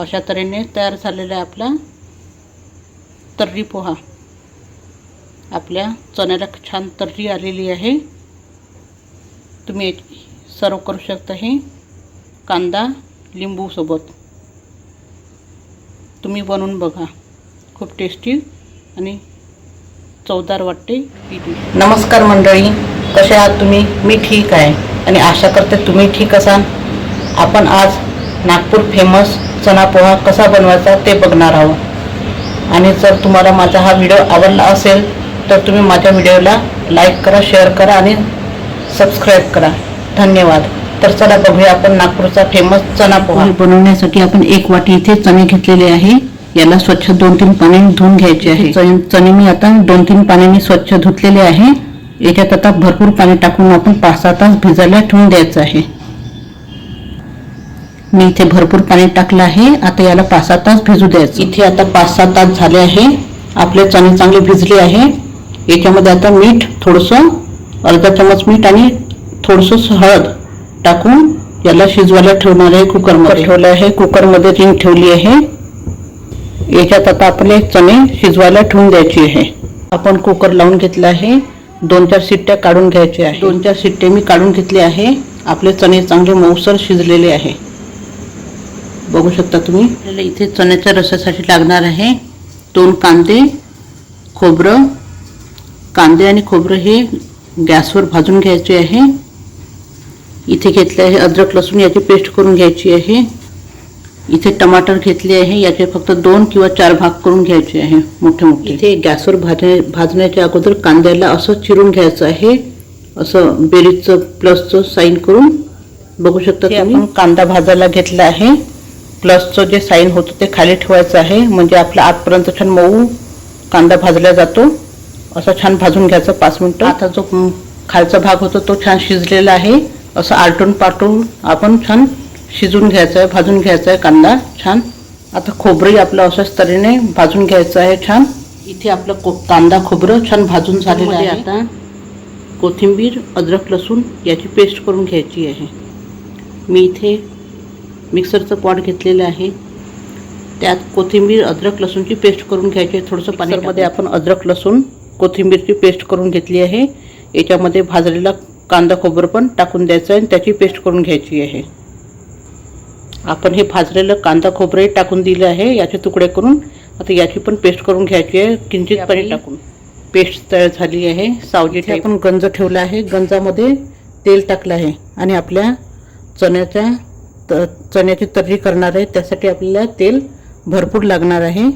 अशा तऱ्हेने तयार झालेला आहे आपला तर्री पोहा. आपल्या चण्याला छान तर्री आलेली आहे. तुम्ही सर्व करू शकता हे. कांदा लिंबूसोबत तुम्ही बनवून बघा. खूप टेस्टी आणि चवदार वाटते नमस्कार मंडळी कसे आहात तुम्ही? मी ठीक आहे आणि आशा करते तुम्ही ठीक असाल. आपण आज नागपूर फेमस चणा पोहा कसा बनवायचा ते बघणार आहोत. आणि जर तुम्हाला माझा हा व्हिडिओ आवडला असेल तर तुम्ही माझ्या व्हिडिओला लाईक करा शेअर करा आणि सबस्क्राईब करा. धन्यवाद. तर चला बघूया आपण नागपूरचा फेमस चणा पोहा बनवण्यासाठी आपण एक वाटी इथे चणे घेतलेले आहे. याला स्वच्छ दोन तीन पाण्याने धुवून घ्यायचे आहे. चणे चणे मी आता दोन तीन पाण्याने स्वच्छ धुतलेले आहे. याच्यात आता भरपूर पाणी टाकून आपण पाच सहा तास भिजायला ठेवून द्यायचं आहे. मी इथे भरपूर पाणी टाकलं आहे. आता याला पाच सहा तास भिजू द्यायचं. इथे आता पाच सहा तास झाले आहे. आपले चणे चांगले भिजले आहे. याच्यामध्ये आता मीठ थोडंसं अर्धा चमच मीठ आणि थोडंसं हळद टाकून याला शिजवायला ठेवणार आहे कुकरमध्ये. ठेवलं आहे. कुकरमध्ये रिंग ठेवली आहे. याच्यात आता आपले चणे शिजवायला ठेवून द्यायची आहे. आपण कुकर लावून घेतला आहे. दोन चार शिट्ट्या काढून घ्यायच्या आहे दोन चार शिट्टे मी काढून घेतले आहे. आपले चणे चांगले मऊसर शिजलेले आहे. बघू शकता तुम्ही. आपल्याला इथे चण्याच्या रसासाठी लागणार आहे दोन कांदे खोबरं. कांदे आणि खोबरं हे गॅसवर भाजून घ्यायचे आहे. इथे घेतले आहे अद्रक लसूण याची पेस्ट करून घ्यायची आहे. इथे टमाटर घेतले आहे याचे फक्त दोन किंवा चार भाग करून घ्यायचे आहे मोठे मोठे. इथे गॅसवर भाजण्या भाजण्याच्या अगोदर कांद्याला असं चिरून घ्यायचं आहे असं बेरीजचं प्लसचं साईन करून. बघू शकता आपण कांदा भाजायला घेतला आहे. प्लसचं जे साईन होतं ते खाली ठेवायचं आहे. म्हणजे आपला आतपर्यंत छान मऊ कांदा भाजला जातो. असं छान भाजून घ्यायचं पाच मिनटं. आता जो खालचा भाग होतो तो छान शिजलेला आहे. असं आलटून पाटून आपण छान शिजून घ्यायचं आहे भाजून घ्यायचा आहे कांदा छान. आता खोबरंही आपलं अशाच तऱ्हेने भाजून घ्यायचं आहे छान. इथे आपलं को कांदा खोबरं छान भाजून झालेलं आहे. आता कोथिंबीर अद्रक लसूण याची पेस्ट करून घ्यायची आहे. मी इथे मिक्सरचं पॉट घेतलेलं आहे. त्यात कोथिंबीर अद्रक लसूणची पेस्ट करून घ्यायची आहे. थोडंसं पाण्यामध्ये आपण अद्रक लसूण कोथिंबीरची पेस्ट करून घेतली आहे. याच्यामध्ये भाजलेला कांदा खोबरं पण टाकून द्यायचं आहे आणि त्याची पेस्ट करून घ्यायची आहे. आपण हे भाजलेलं कांदा खोबरंही टाकून दिलं आहे. याचे तुकडे करून आता याची पण पेस्ट करून घ्यायची आहे. किंचित पाणी टाकून. पेस्ट तयार झाली आहे. सावजीचे आपण गंज ठेवला आहे. गंजामध्ये तेल टाकलं आहे. आणि आपल्या चण्याच्या तर चण्याची तर्री करणार आहे. त्यासाठी आपल्याला तेल भरपूर लागणार आहे.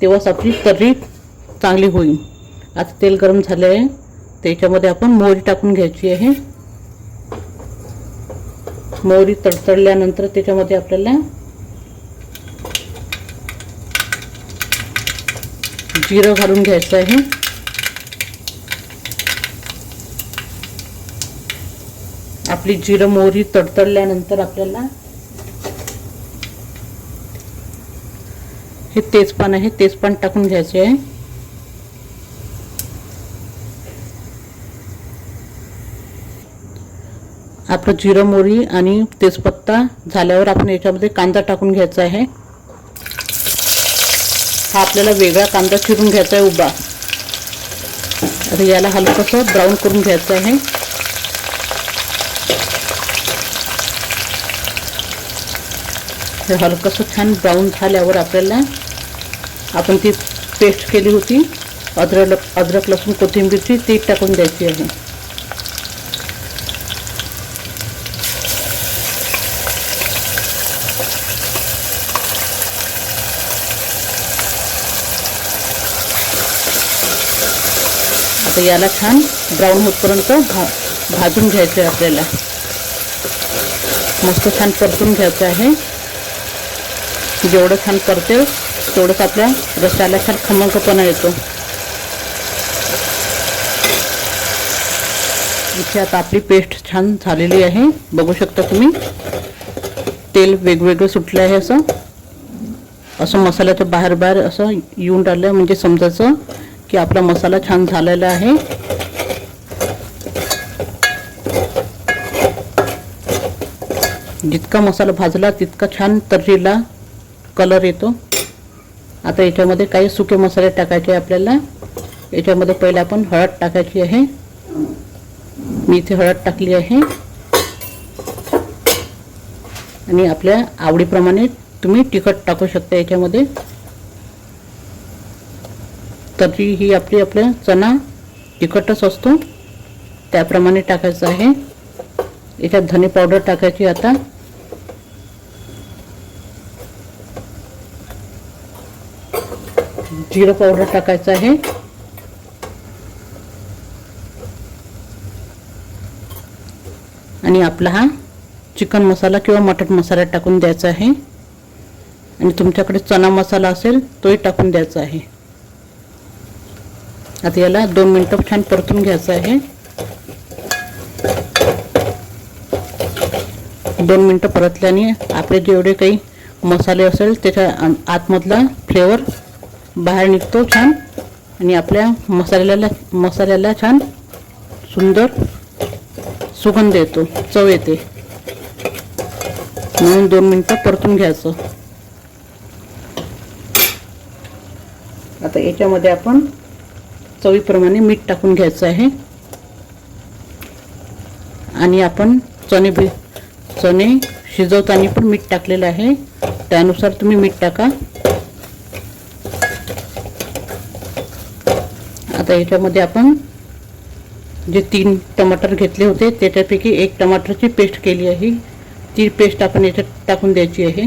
तेव्हाच आपली तर्री चांगली होईल. आता तेल गरम झालं आहे. त्याच्यामध्ये आपण मोहरी टाकून घ्यायची आहे. मोहरी तडतडल्यानंतर त्याच्यामध्ये आपल्याला जिरं घालून घ्यायचं आहे. आपली जिरं मोहरी तडतडल्यानंतर आपल्याला हे तेजपान आहे तेजपान टाकून घ्यायचे आहे. आपलं जिरं मोहरी आणि तेजपत्ता झाल्यावर आपण याच्यामध्ये कांदा टाकून घ्यायचा आहे. हा आपल्याला वेगळा कांदा चिरून घ्यायचा आहे उभा. आता याला हलकंसं ब्राऊन करून घ्यायचं आहे. हे हलकंसं छान ब्राऊन झाल्यावर आपल्याला आपण ती पेस्ट केली होती. अद्रक अद्रक लसूण कोथिंबीरची ती टाकून द्यायची आहे. आता याला छान ब्राऊन होतपर्यंत भा भाजून घ्यायचं आहे आपल्याला. मस्त छान परतून घ्यायचं आहे. जेवढं छान परतेल तेवढंच आपल्या रस्त्याला छान खमंगपणा येतो. इथे आता आपली पेस्ट छान झालेली आहे. बघू शकता तुम्ही. तेल वेगवेगळं सुटलं आहे असं. असं मसाल्याचं बाहेर बाहेर असं येऊन राहिलं. म्हणजे समजायचं की आपला मसाला छान झालेला आहे. जितका मसाला भाजला तितका छान तर्रीला कलर येतो. आता याच्यामध्ये काही सुके मसाले टाकायचे आपल्याला. याच्यामध्ये पहिले आपण हळद टाकायची आहे. मी इथे हळद टाकली आहे. आणि आपल्या आवडीप्रमाणे तुम्ही तिखट टाकू शकता याच्यामध्ये. तरी ही आपली आपल्या चणा तिखटच असतो. त्याप्रमाणे टाकायचं आहे. याच्यात धने पावडर टाकायची आता. जिरं पावडर टाकायचं आहे. आणि आपला हा चिकन मसाला किंवा मटण मसाला टाकून द्यायचा आहे. आणि तुमच्याकडे चना मसाला असेल तोही टाकून द्यायचा आहे. आता याला दोन मिनटं छान परतून घ्यायचं आहे. दोन मिनटं परतल्याने आपले जेवढे काही मसाले असेल त्याच्या आतमधला फ्लेवर बाहेर निघतो छान. आणि आपल्या मसाल्याला मसाल्याला छान सुंदर सुगंध येतो. चव येते. म्हणून दोन मिनटं परतून घ्यायचं. आता याच्यामध्ये आपण चवीप्रमाणे मीठ टाकून घ्यायचं आहे. आणि आपण चणे भि चणे शिजवताना पण मीठ टाकलेलं आहे. त्यानुसार तुम्ही मीठ टाका. आता याच्यामध्ये आपण जे तीन टमाटर घेतले होते त्याच्यापैकी एक टमाटरची पेस्ट केली आहे. ती पेस्ट आपण याच्यात टाकून द्यायची आहे.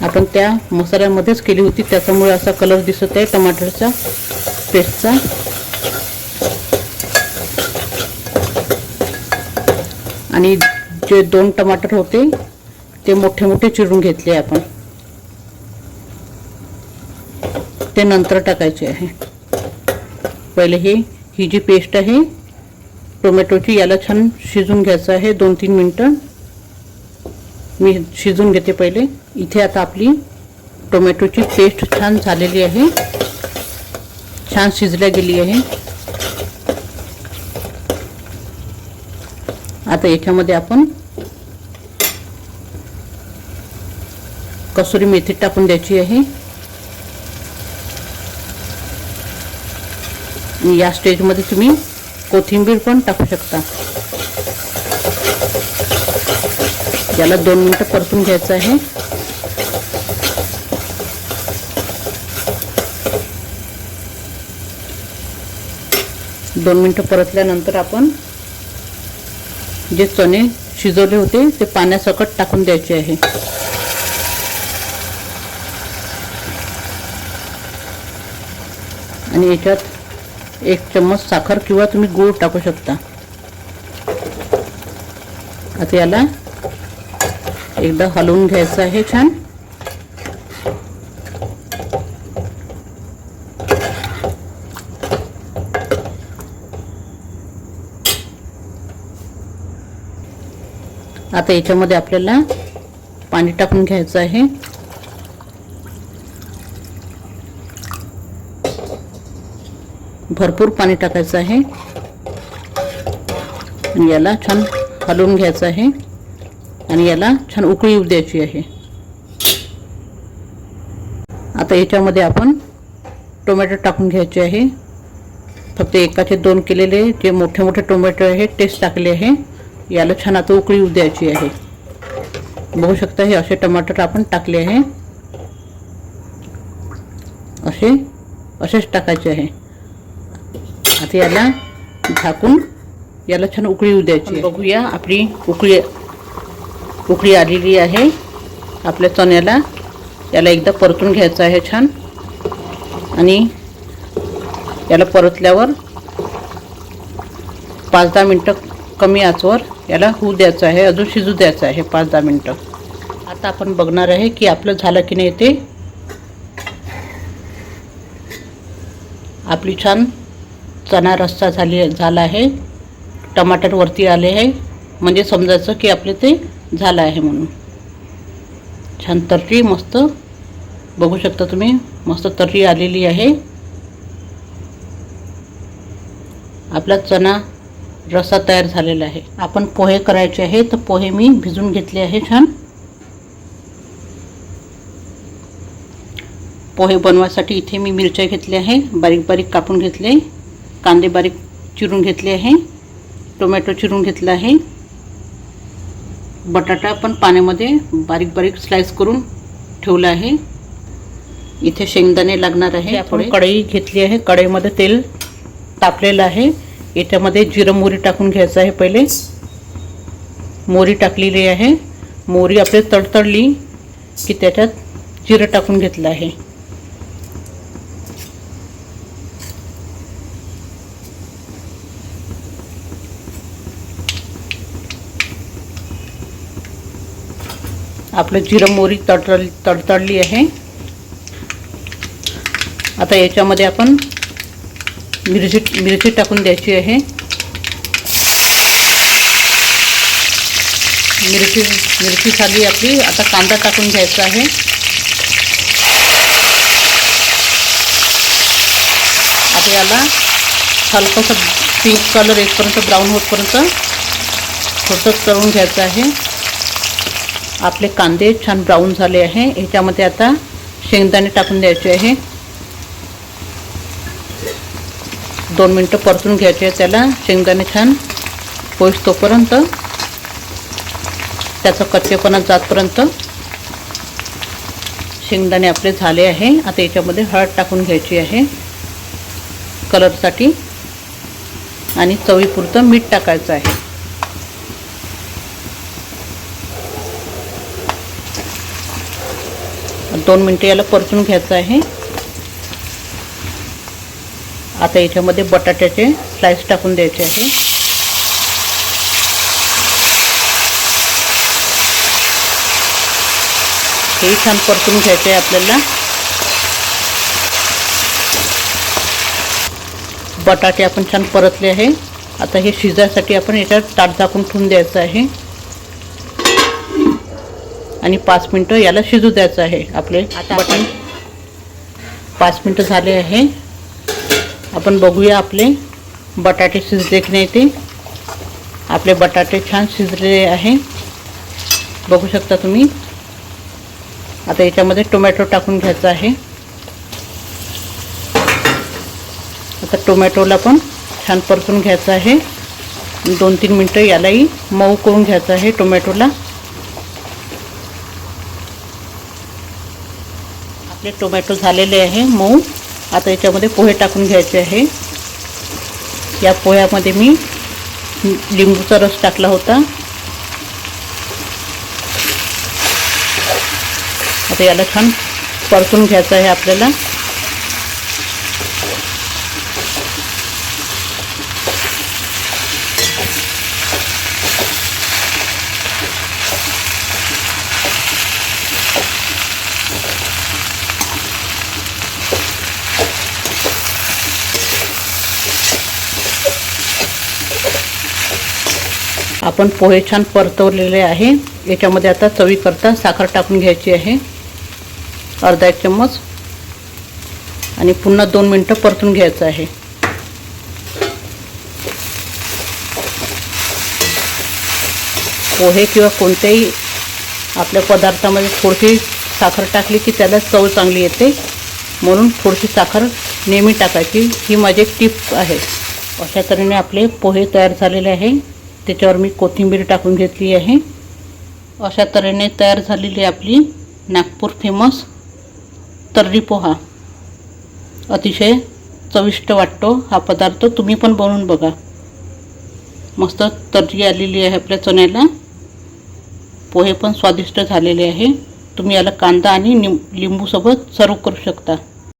आपण त्या मसाल्यामध्येच केली होती त्याच्यामुळे असा कलर दिसत आहे टमाटरचा पेस्टचा. आणि जे दोन टमाटर होते ते मोठे मोठे चिरून घेतले आपण. ते नंतर टाकायचे आहे. पहिले हे ही जी पेस्ट आहे टोमॅटोची याला छान शिजून घ्यायचं आहे दोन तीन मिनटं. मी शिजून घेते पहिले. इथे आता आपली टोमॅटोची पेस्ट छान झालेली आहे. छान शिजल्या गेली आहे. आता याच्यामध्ये आपण कसुरी मेथी टाकून द्यायची आहे. आणि या स्टेजमध्ये तुम्ही कोथिंबीर पण टाकू शकता. याला दोन मिनटं परतून घ्यायचं आहे. दोन मिनटं परतल्यानंतर आपण जे चणे शिजवले होते ते पाण्यासकट टाकून द्यायचे आहे. आणि याच्यात एक चम्मच साखर किंवा तुम्ही गूळ टाकू शकता. आता याला एकदा हलवून घ्यायचं आहे छान. आता याच्यामध्ये आपल्याला पाणी टाकून घ्यायचं आहे. भरपूर पाणी टाकायचं आहे. आणि याला छान हलवून घ्यायचं आहे. आणि याला छान उकळी येऊ द्यायची आहे. आता याच्यामध्ये आपण टोमॅटो टाकून घ्यायचे आहे. फक्त एकाचे दोन केलेले जे मोठे मोठे टोमॅटो आहे तेच टाकले आहे. याला छान आता उकळी येऊ द्यायची आहे. बघू शकता हे असे टमाटर आपण टाकले आहे. असे असेच टाकायचे आहे. आता याला झाकून याला छान उकळी येऊ द्यायची बघूया आपली उकळी उकळी आलेली आहे. आपल्या चण्याला याला एकदा परतून घ्यायचं आहे छान. आणि याला परतल्यावर पाच दहा मिनटं कमी आचवर याला होऊ द्यायचं आहे अजून शिजू द्यायचं आहे पाच दहा मिनटं. आता आपण बघणार आहे की आपलं झालं की नाही ते. आपली छान चणा रस्सा झाले झाला आहे. टमाटर वरती आले आहे. म्हणजे समजायचं की आपले ते झालं आहे म्हणून. छान तर्री मस्त. बघू शकता तुम्ही मस्त तर्री आलेली आहे. आपला चणा रस्सा तयार झालेला आहे. आपण पोहे करायचे आहे तर पोहे मी भिजून घेतले आहे छान. पोहे बनवायसाठी इथे मी मिरच्या घेतल्या आहे बारीक बारीक कापून घेतले. कांदे बारीक चिरून घेतले आहे. टोमॅटो चिरून घेतला आहे. बटाटा पण पाण्यामध्ये बारीक बारीक स्लाइस करून ठेवला आहे. इथे शेंगदाणे लागणार आहे. आपण कढई घेतली आहे. कढईमध्ये तेल तापलेलं आहे. याच्यामध्ये जिरं मोहरी टाकून घ्यायचं आहे पहिले. मोहरी टाकलेली आहे. मोहरी आपली तडतडली की त्याच्यात जिरं टाकून घेतलं आहे. आपलं जिरं मोहरी तडतड तडतडली आहे. आता याच्यामध्ये आपण मिरची मिरची टाकून द्यायची आहे. मिरची मिरची झाली आपली. आता कांदा टाकून घ्यायचा आहे. आता याला हलकंसं पिंक कलर येतपर्यंत ब्राऊन होतपर्यंत थोडंसं तळून घ्यायचं आहे. आपले कांदे छान ब्राऊन झाले आहे. याच्यामध्ये आता शेंगदाणे टाकून द्यायचे आहे. दोन मिनटं परतून घ्यायचे आहे त्याला. शेंगदाणे छान पोचतोपर्यंत त्याचं कच्चेपणा जातपर्यंत शेंगदाणे आपले झाले आहे. आता याच्यामध्ये हळद टाकून घ्यायची आहे. कलरसाठी. आणि चवीपुरतं मीठ टाकायचं आहे. दोन मिनटं याला परतून घ्यायचं आहे. आता याच्यामध्ये बटाट्याचे स्लाइस टाकून द्यायचे आहे. हे छान परतून घ्यायचे आहे आपल्याला. बटाटे आपण छान परतले आहे. आता हे शिजायसाठी आपण याच्यात ताट झाकून ठेवून द्यायचं आहे. आणि पाच मिनटं याला शिजू द्यायचं आहे. आपले बटन पाच मिनटं झाले आहे. आपण बघूया आपले बटाटे शिजले की नाही ते. आपले बटाटे छान शिजलेले आहे. बघू शकता तुम्ही. आता याच्यामध्ये टोमॅटो टाकून घ्यायचा आहे. आता टोमॅटोला पण छान परतून घ्यायचं आहे. दोन तीन मिनटं यालाही मऊ करून घ्यायचं आहे टोमॅटोला. आपले टोमॅटो झालेले आहे मऊ. आता याच्यामध्ये पोहे टाकून घ्यायचे आहे. या पोह्यामध्ये मी लिंबूचा रस टाकला होता. आता याला छान परतून घ्यायचं आहे आपल्याला. आपण पोहे छान परतवलेले आहे. याच्यामध्ये आता चवीकरता साखर टाकून घ्यायची आहे. अर्धा एक चम्मच. आणि पुन्हा दोन मिनटं परतून घ्यायचं आहे. पोहे किंवा कोणत्याही आपल्या पदार्थामध्ये थोडीशी साखर टाकली की त्याला चव चांगली येते. म्हणून थोडीशी साखर नेहमी टाकायची. ही माझी एक टिप आहे. अशा तऱ्हेने आपले पोहे तयार झालेले आहे. त्याच्यावर मी कोथिंबीर टाकून घेतली आहे. अशा तऱ्हेने तयार झालेली आपली नागपूर फेमस तर्री पोहा. अतिशय चविष्ट वाटतो हा पदार्थ. तुम्ही पण बनवून बघा. मस्त तर्री आलेली आहे आपल्या चण्याला. पोहे पण स्वादिष्ट झालेले आहे. तुम्ही याला कांदा आणि निम लिंबूसोबत सर्व करू शकता.